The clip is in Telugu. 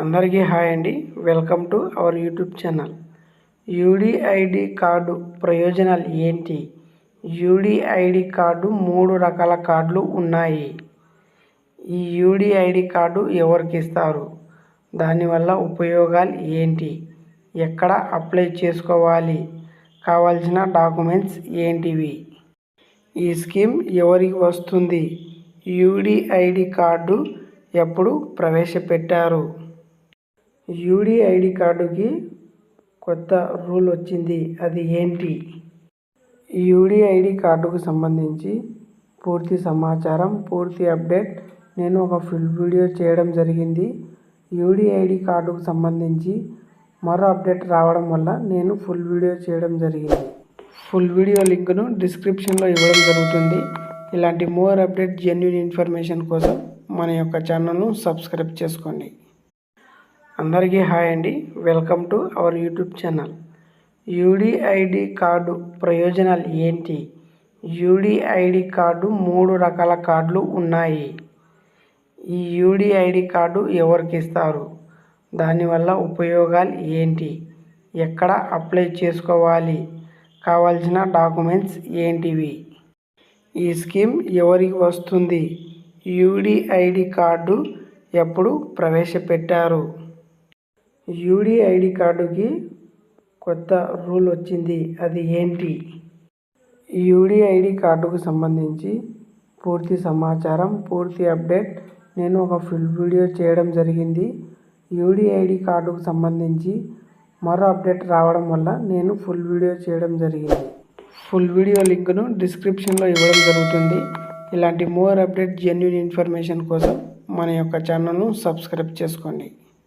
అందరికీ హాయ్ అండి. Welcome to our YouTube channel. UDID card ప్రయోజనాలు ఏంటి? యూడిఐడి కార్డు మూడు రకాల కార్డులు ఉన్నాయి. ఈ యూడిఐడి కార్డు ఎవరికి ఇస్తారు? దానివల్ల ఉపయోగాలు ఏంటి? ఎక్కడ అప్లై చేసుకోవాలి? కావాల్సిన డాక్యుమెంట్స్ ఏంటివి? ఈ స్కీమ్ ఎవరికి వస్తుంది? యూడిఐడి కార్డు ఎప్పుడు ప్రవేశపెట్టారు? యూడిఐడి కార్డుకి కొత్త రూల్ వచ్చింది. అది ఏంటి? యూడిఐడి కార్డుకు సంబంధించి పూర్తి సమాచారం పూర్తి అప్డేట్ నేను ఒక ఫుల్ వీడియో చేయడం జరిగింది. యూడిఐడి కార్డుకు సంబంధించి మరో అప్డేట్ రావడం వల్ల నేను ఫుల్ వీడియో చేయడం జరిగింది. ఫుల్ వీడియో లింక్ను డిస్క్రిప్షన్లో ఇవ్వడం జరుగుతుంది. ఇలాంటి మోర్ అప్డేట్ జెన్యున్ ఇన్ఫర్మేషన్ కోసం మన యొక్క ఛానల్ను సబ్స్క్రైబ్ చేసుకోండి. అందరికీ హాయ్ అండి. Welcome to our YouTube channel. UDID card ప్రయోజనాలు ఏంటి? యూడిఐడి కార్డు మూడు రకాల కార్డులు ఉన్నాయి. ఈ యూడిఐడి కార్డు ఎవరికి ఇస్తారు? దానివల్ల ఉపయోగాలు ఏంటి? ఎక్కడ అప్లై చేసుకోవాలి? కావాల్సిన డాక్యుమెంట్స్ ఏంటివి? ఈ స్కీమ్ ఎవరికి వస్తుంది? యూడిఐడి కార్డు ఎప్పుడు ప్రవేశపెట్టారు? యూడిఐడి కార్డుకి కొత్త రూల్ వచ్చింది. అది ఏంటి? యూడిఐడి కార్డుకు సంబంధించి పూర్తి సమాచారం పూర్తి అప్డేట్ నేను ఒక ఫుల్ వీడియో చేయడం జరిగింది. యూడిఐడి కార్డుకు సంబంధించి మరో అప్డేట్ రావడం వల్ల నేను ఫుల్ వీడియో చేయడం జరిగింది. ఫుల్ వీడియో లింక్ను డిస్క్రిప్షన్లో ఇవ్వడం జరుగుతుంది. ఇలాంటి మోర్ అప్డేట్ జెన్యున్ ఇన్ఫర్మేషన్ కోసం మన యొక్క ఛానల్ను సబ్స్క్రైబ్ చేసుకోండి.